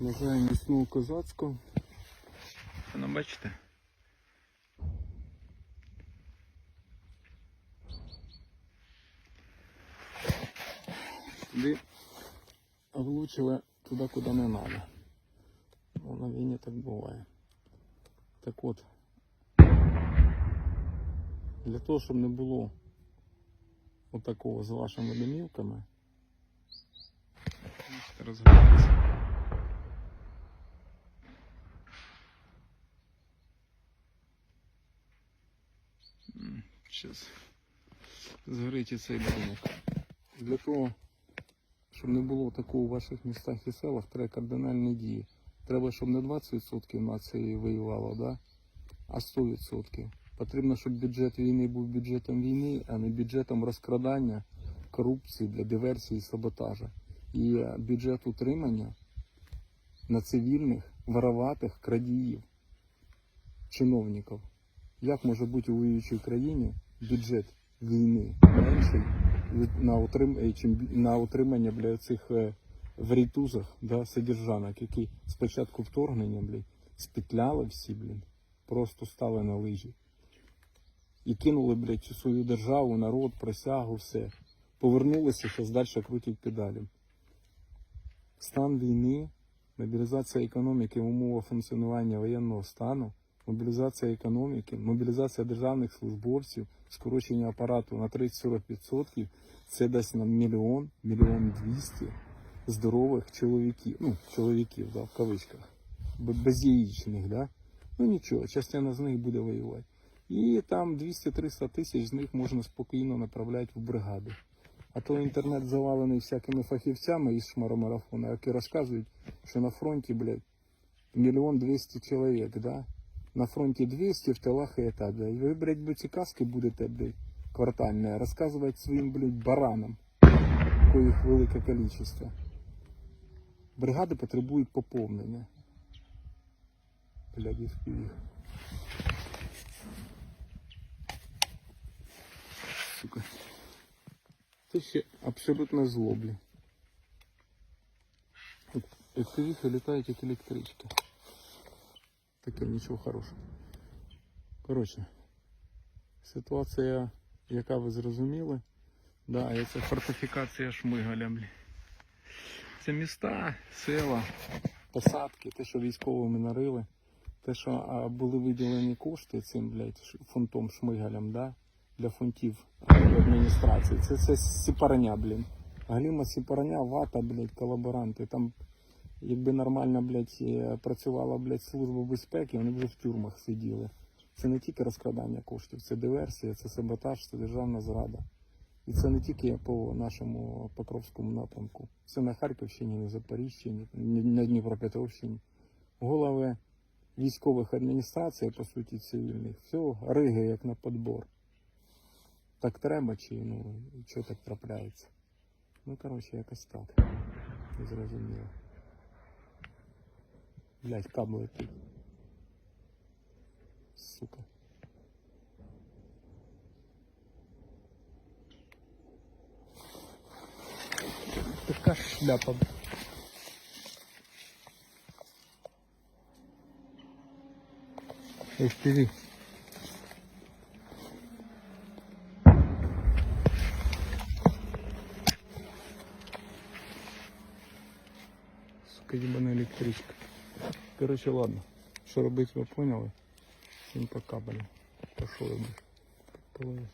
Вважаю міцного козацького. Ну, бачите? Туди влучили туди, куди не треба. Ну, на війні так буває. Так от, для того, щоб не було отакого з вашими домівками, Можете розглядатися. Зараз згорить цей будинок. для того, щоб не було такого у ваших містах і селах, треба кардинальні дії. Треба, щоб не 20% нації воювало, да? а 100%. Потрібно, щоб бюджет війни був бюджетом війни, а не бюджетом розкрадання, корупції для диверсії і саботажа. І бюджет утримання на цивільних, вороватих крадіїв, чиновників. Як може бути у воюючій країні бюджет війни менший на, утрим... е, на утримання бля, цих е, в рітузах да, содержанок, які спочатку вторгнення блядь, спетляли всі, блін, просто стали на лижі. І кинули, блядь, свою державу, народ, присягу, все. Повернулися, зараз далі крутять педалі. Стан війни, мобілізація економіки в умовах функціонування воєнного стану, мобілізація економіки, мобілізація державних службовців, скорочення апарату на 30-40%, це дасть нам мільйон, мільйон двісті здорових чоловіків, ну, чоловіків, да, в кавичках, б- безяєчних, да? Ну нічого, частина з них буде воювати. І там 200-300 тисяч з них можна спокійно направляти в бригади. А то інтернет завалений всякими фахівцями із шмаромарафону, які розказують, що на фронті, блядь, мільйон двісті чоловік, да? На фронті 200, в тилах это, блядь. Ви, блядь, ці каски будете, блядь, квартальне, розказувати своїм, блядь, баранам, коїх велике кількість. Бригади потребують поповнення. Блядь, їх пів. Сука. Це ще абсолютно злоблі. Еквівіхи літають як електрички. Таке нічого хорошого. Коротше, ситуація, яка ви зрозуміли. Да, це фортифікація Шмигаля. Це міста, села, посадки, те, що військовими нарили, те, що а, були виділені кошти цим, блядь, фунтом Шмигалем, да, для фунтів адміністрації. Це, це сіпарня, блін. Галіма сіпарня, вата, блядь, колаборанти. Там, якби нормально, блядь, е, працювала, блядь, служба безпеки, вони б вже в тюрмах сиділи. Це не тільки розкрадання коштів, це диверсія, це саботаж, це державна зрада. І це не тільки по нашому Покровському напрямку. Це на Харківщині, на Запоріжчині, ні- на Дніпропетровщині. Голови військових адміністрацій, по суті, цивільних, все, риги як на подбор. Так треба, чи ну, що так трапляється? Ну, коротше, якось так. Зрозуміло. Блять, каб летить. Сука. Така шляпа. FPV. Сука, ебаная электричка. Короче, ладно. Что робить, ви поняли? Всім пока, я, блин. Половину.